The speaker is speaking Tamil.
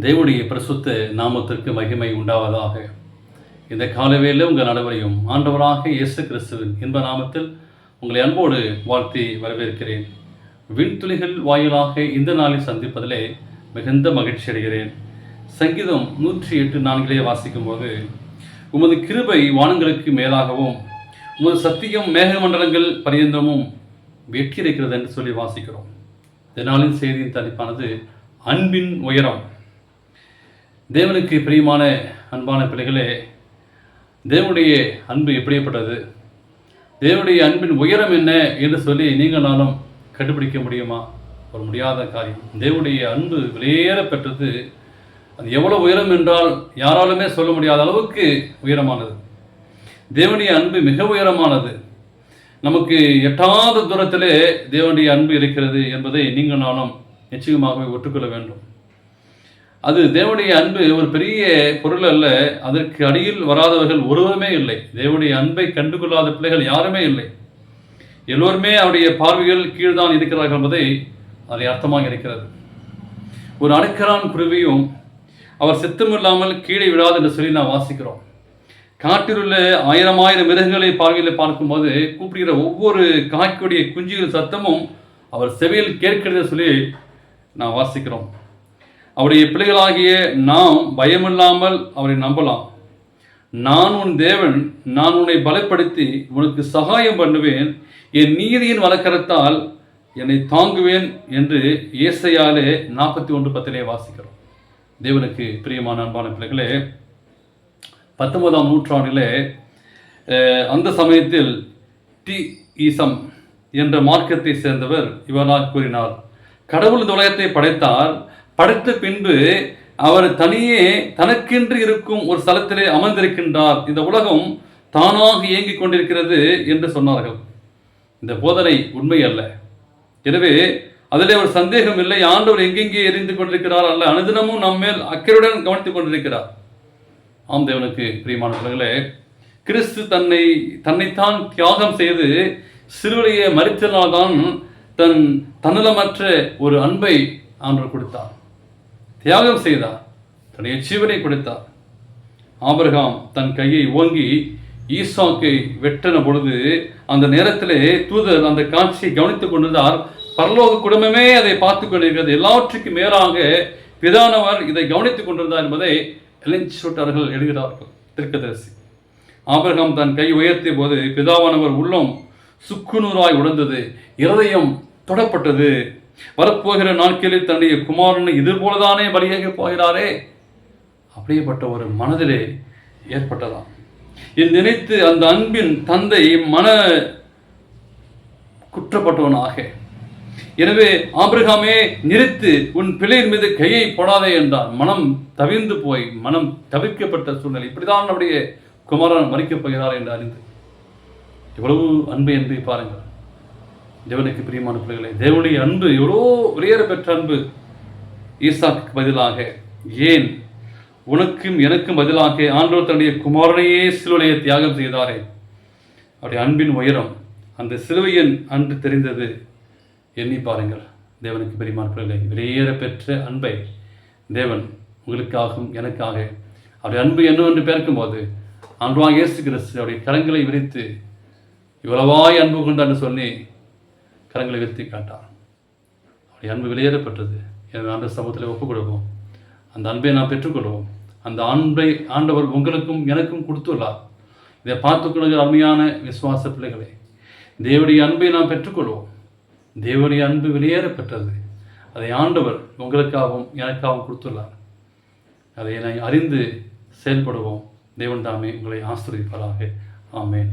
தேவனுடைய பிரசுத்த நாமத்திற்கு மகிமை உண்டாவதாக. இந்த காலவேல உங்கள் அனைவரையும் ஆண்டவராக இயேசு கிறிஸ்துவின் இன்ப நாமத்தில் உங்களை அன்போடு வாழ்த்தி வரவேற்கிறேன். விண்துளிகள் வாயிலாக இந்த நாளில் சந்திப்பதிலே மிகுந்த மகிழ்ச்சி அடைகிறேன். சங்கீதம் நூற்றி எட்டு நான்கிலே வாசிக்கும்போது உமது கிருபை வானங்களுக்கு மேலாகவும் உமது சத்தியம் மேகமண்டலங்கள் பரியந்தமும் வெற்றியிருக்கிறது என்று சொல்லி வாசிக்கிறோம். இந்த நாளின் செய்தியின் தலைப்பானது அன்பின் உயரம். தேவனுக்கு பிரியமான அன்பான பிள்ளைகளே தேவனுடைய அன்பு எப்படியப்பட்டது தேவனுடைய அன்பின் உயரம் என்ன என்று சொல்லி நீங்கள் நாளும் கண்டுபிடிக்க முடியுமா? ஒரு முடியாத காரியம். தேவனுடைய அன்பு வெளியேற பெற்றது. அது எவ்வளவு உயரம் என்றால் யாராலுமே சொல்ல முடியாத அளவுக்கு உயரமானது. தேவனுடைய அன்பு மிக உயரமானது. நமக்கு எட்டாத தூரத்திலே தேவனுடைய அன்பு இருக்கிறது என்பதை நீங்கள் நானும் நிச்சயமாகவே ஒற்றுக்கொள்ள வேண்டும். அது தேவனுடைய அன்பு ஒரு பெரிய பொருள் அல்ல. அதற்கு அடியில் வராதவர்கள் ஒருவருமே இல்லை. தேவனுடைய அன்பை கண்டுகொள்ளாத பிள்ளைகள் யாருமே இல்லை. எல்லோருமே அவருடைய பார்வைகள் கீழ்தான் இருக்கிறார்கள் என்பதை அதை அர்த்தமாக இருக்கிறது. ஒரு அணுக்கரான் குருவியும் அவர் சித்தமில்லாமல் கீழே விழாது என்று சொல்லி நாம் வாசிக்கிறோம். காட்டில் உள்ள ஆயிரம் ஆயிரம் மிருகங்களை பார்வையில் பார்க்கும்போது கூப்பிடுகிற ஒவ்வொரு காய்க்குடைய குஞ்சுகள் சத்தமும் அவர் செவியில் கேட்கிறது சொல்லி நான் வாசிக்கிறோம். அவருடைய பிள்ளைகளாகிய நாம் பயமில்லாமல் அவரை நம்பலாம். நான் உன் தேவன் நான் உன்னை பலப்படுத்தி உனக்கு சகாயம் பண்ணுவேன். என் நீதியின் வழக்கரத்தால் என்னை தாங்குவேன் என்று இயேசையாலே நாற்பத்தி ஒன்று பத்திலே வாசிக்கிறோம். தேவனுக்கு பிரியமான அன்பான பிள்ளைகளே பத்தொன்பதாம் நூற்றாண்டிலே அஹ், அந்த சமயத்தில் டி ஈசம் என்ற மார்க்கத்தை சேர்ந்தவர் இவராக கூறினார் கடவுள் இந்த உலகத்தை படைத்தார் படைத்த பின்பு அவர் தனியே தனக்கென்று இருக்கும் ஒரு ஸ்தலத்திலே அமர்ந்திருக்கின்றார். இந்த உலகம் தானாக இயங்கிக் கொண்டிருக்கிறது என்று சொன்னார்கள். இந்த போதனை உண்மை அல்ல. எனவே அதிலே ஒரு சந்தேகம் இல்லை. ஆண்டவர் எங்கெங்கே எரிந்து கொண்டிருக்கிறார் அல்ல. அனுதினமும் நம்மேல் அக்கறையுடன் கவனித்துக் கொண்டிருக்கிறார். ஆம் தேவனுக்கு பிரியமானவர்களே கிறிஸ்து தன்னை தன்னைத்தான் தியாகம் செய்து சிறுவலையை மறித்தனால்தான் தன் தன்னலமற்ற ஒரு அன்பை ஆண்டவர் கொடுத்தார். தியாகம் செய்தார். தன்னுடைய ஜீவனை கொடுத்தார். ஆபிரகாம் தன் கையை ஓங்கி ஈசாக்கை வெட்டின பொழுது அந்த நேரத்திலே தூதர் அந்த காட்சியை கவனித்துக் கொண்டிருந்தார். பரலோக குடும்பமே அதை பார்த்து கொண்டிருக்கிறது. எல்லாவற்றுக்கும் மேலாக பிதானவர் இதை கவனித்துக் கொண்டிருந்தார் என்பதை எலென்சோட் அவர்கள் எழுகிறார்கள் திருக்கதரிசி. ஆபிரகாம் தன் கை உயர்த்திய போது பிதாவானவர் உள்ளம் சுக்குநூறாய் உடைந்தது. இருதயம் தொடப்பட்டது. வரப்போகிற நாட்களில் தன்னுடைய குமாரனை இதுபோலதானே பலியாக போகிறாரே? அப்படியேப்பட்ட ஒரு மனதிலே ஏற்பட்டதாம். என் நினைத்து அந்த அன்பின் தந்தை மன குற்றப்பட்டவனாக எனவே ஆபிரகாமே நிறுத்து உன் பிள்ளையின் மீது கையை போடாதே என்றார் மனம் தவிர்ந்து போய் மனம் தவிர்க்கப்பட்ட சூழ்நிலை. இப்படிதான் நம்முடைய குமாரன் மறிக்கப் போகிறார் என்று அறிந்து. எவ்வளவு அன்பு என்று பாருங்கள். தேவனுக்கு பிரியமான பிள்ளைகளை தேவனுடைய அன்பு எவ்வளோ உயர பெற்ற அன்பு. ஈசாக்கு பதிலாக ஏன் உனக்கும் எனக்கும் பதிலாக ஆண்டோர் தன்னுடைய குமாரனையே சிலுவையை தியாகம் செய்தாரே. அவருடைய அன்பின் உயரம் அந்த சிலுவையின் அன்று தெரிந்தது. எண்ணி பாருங்கள் தேவனுக்கு பிரியமான பிள்ளைகளை வெளியேற பெற்ற அன்பை தேவன் உங்களுக்காகவும் எனக்காக அவருடைய அன்பு என்னவென்று பேர்க்கும்போது அன்பாக இயேசு கிறிஸ்து அவருடைய கரங்களை விரித்து இவ்வளவாய் அன்பு கொண்டான்னு சொல்லி கரங்களை உயர்த்தி காட்டான். அவருடைய அன்பு வெளியேறப்பட்டது. எனவே ஆண்டு சமூகத்தில் ஒப்புக் கொடுப்போம் அந்த அன்பை நாம் பெற்றுக்கொள்வோம். அந்த அன்பை ஆண்டவர் உங்களுக்கும் எனக்கும் கொடுத்துள்ளார். இதை பார்த்துக்கொள்கிற அருமையான விசுவாச பிள்ளைகளே. தேவனுடைய அன்பை நாம் பெற்றுக்கொள்வோம். தேவனுடைய அன்பு வெளியேறப்பட்டது. அதை ஆண்டவர் உங்களுக்காகவும் எனக்காகவும் கொடுத்துள்ளார். அதை என்னை அறிந்து செயல்படுவோம். தேவன் தாமே உங்களை ஆசிரியப்பாராக ஆமேன்.